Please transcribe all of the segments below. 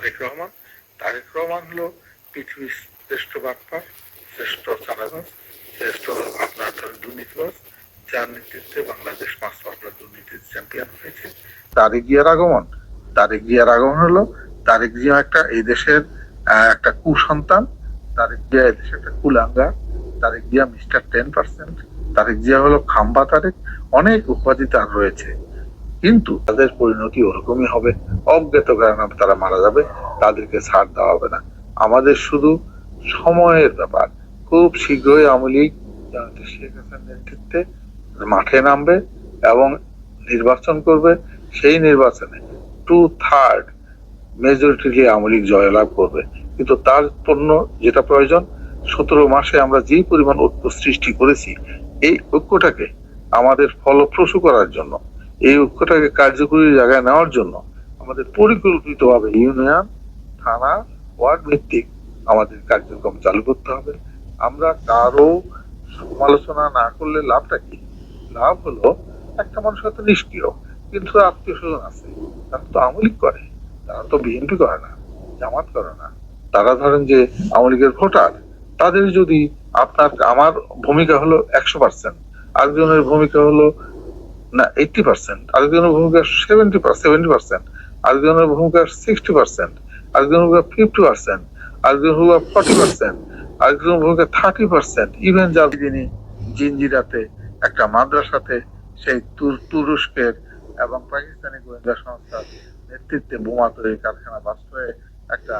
তারেক রহমান। তারেক রহমান হলো পৃথিবীর শ্রেষ্ঠ বাটপার শ্রেষ্ঠ চালাবাস শ্রেষ্ঠ আপনার দুর্নীতিবাজ, যার নেতৃত্বে বাংলাদেশ মাস আপনার দুর্নীতির চ্যাম্পিয়ন হয়েছে। তারেক জিয়ার আগমন। তারেক জিয়ার আগমন হলো, তারেক জিয়া একটা এই দেশের একটা কুসন্তান। তারেক জিয়া এই দেশের একটা কুলাঙ্গা। Tarique Zia mister ten percent. Tarique Zia হলো খাম্বা তারেক। অনেক উপাধি তার রয়েছে। কিন্তু তাদের পরিণতি ওরকমই হবে। অজ্ঞাত কারণে তারা মারা যাবে, তাদেরকে ছাড় দেওয়া হবে না। আমাদের শুধু সময়ের ব্যাপার। খুব শীঘ্রই জনতা শেখ হাসিনার নেতৃত্বে মাঠে নামবে এবং নির্বাচন করবে। সেই নির্বাচনে two third majority Awami League জয়লাভ করবে। কিন্তু তার জন্য যেটা প্রয়োজন, সতেরো মাসে আমরা যে পরিমাণ ঐক্য সৃষ্টি করেছি, এই ঐক্যটাকে আমাদের ফলপ্রসূ করার জন্য এই ঐক্যটাকে কার্যকরী জায়গায় নেওয়ার জন্য আমাদের পরিকল্পিতভাবে ইউনিয়ন, থানা, ওয়ার্ড ভিত্তিক আমাদের কার্যক্রম চালু করতে হবে। আমরা কারও সমালোচনা না করলে লাভটা কি? লাভ হলো একটা মানুষ হয়তো নিষ্ক্রিয়, কিন্তু আত্মীয় স্বজন আছে, তারা তো আমলিক করে, তারা তো বিএনপি করে না, জামাত করে না। তারা ধরেন যে আওয়ামী লীগের ভোটার, তাদের যদি আপনার, আমার ভূমিকা হলো একশো পার্সেন্ট আরেকজনের ভূমিকা হলো না এইটটি পার্সেন্ট আরেকজনের ভূমিকা সেভেন্টি সেভেন্টি পার্সেন্ট আরেকজনের ভূমিকা সিক্সটি পার্সেন্ট আরেকজনের ভূমিকা ফিফটি পার্সেন্ট আরেকজনের ভূমিকা ফর্টি পার্সেন্ট আরেকজনের ভূমিকা থার্টি পার্সেন্ট ইভেন যার যিনি জিঞ্জিরাতে একটা মাদ্রাসাতে, সেই তুর- তুরস্কের এবং পাকিস্তানি গোয়েন্দা সংস্থার নেতৃত্বে বোমা তৈরি কারখানা বাস্ট হয়ে একটা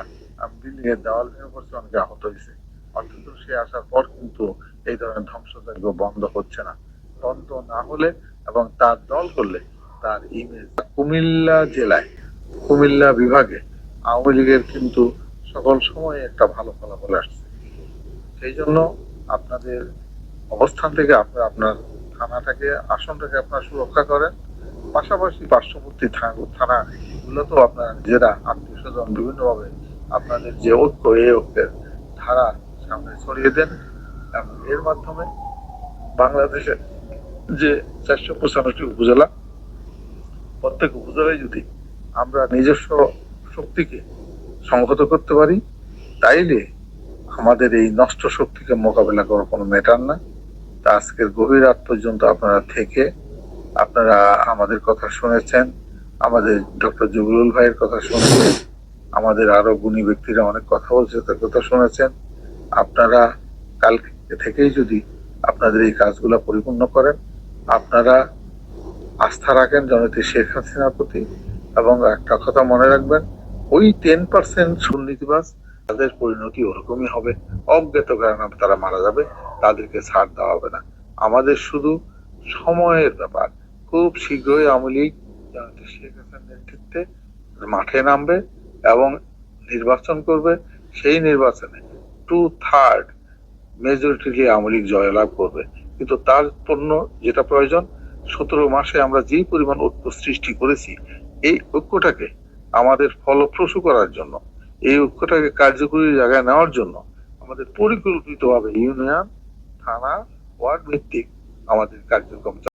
বিল্ডিং এর দেওয়াল ভেঙে পড়ছে, অনেকে আহত হয়েছে। অথচ সে আসার পর কিন্তু এই ধরনের ধ্বংসযজ্ঞ বন্ধ হচ্ছে না। বন্ধ না হলে এবং তার দল করলে তার ইমেজ কুমিল্লা জেলায়, কুমিল্লা বিভাগে আওয়ামী লীগের কিন্তু সকল সময় একটা ভালো ফলাফল আসছে। সেই জন্য আপনাদের অবস্থান থেকে আপনার আপনার থানাটাকে, আসনটাকে আপনার সুরক্ষা করেন। পাশাপাশি পার্শ্ববর্তী থানা গুলোতেও আপনারা নিজেরা আত্মীয় স্বজন বিভিন্নভাবে আপনাদের যে ঐক্য এই ঐক্যের ধারা সামনে ছড়িয়ে দেন এবং এর মাধ্যমে বাংলাদেশের যে চারশো পঁচানব্বইটি উপজেলা, প্রত্যেক উপজেলায় যদি আমরা নিজস্ব শক্তিকে সংহত করতে পারি, তাইলে আমাদের এই নষ্ট শক্তিকে মোকাবেলা করার কোনো ম্যাটার না। তা আজকের গভীর রাত পর্যন্ত আপনারা থেকে আপনারা আমাদের কথা শুনেছেন, আমাদের ডক্টর জহুরুল ভাইয়ের কথা শুনেছেন, আমাদের আরও গুণী ব্যক্তিরা অনেক কথা বলছে, তার কথা শুনেছেন। আপনারা কালকে থেকেই যদি আপনাদের এই কাজগুলো পরিপূর্ণ করেন আপনারা আস্থা রাখেন জনতি শেখ হাসিনার প্রতি এবং একটা কথা মনে রাখবেন, ওই টেন পার্সেন্ট সুনীতিবাস তাদের পরিণতি ওরকমই হবে। অজ্ঞাত কারণে তারা মারা যাবে, তাদেরকে ছাড় দেওয়া হবে না। আমাদের শুধু সময়ের ব্যাপার। খুব শীঘ্রই আওয়ামী লীগ জনতা শেখ হাসিনার নেতৃত্বে মাঠে নামবে এবং নির্বাচন করবে। সেই নির্বাচনে two third majority Awami League জয়লাভ করবে। কিন্তু তার পণ্য যেটা প্রয়োজন, সতেরো মাসে আমরা যে পরিমাণ ঐক্য সৃষ্টি করেছি, এই ঐক্যটাকে আমাদের ফলপ্রসূ করার জন্য, এই ঐক্যটাকে কার্যকরী জায়গায় নেওয়ার জন্য আমাদের পরিকল্পিতভাবে ইউনিয়ন, থানা, ওয়ার্ড ভিত্তিক আমাদের কার্যক্রম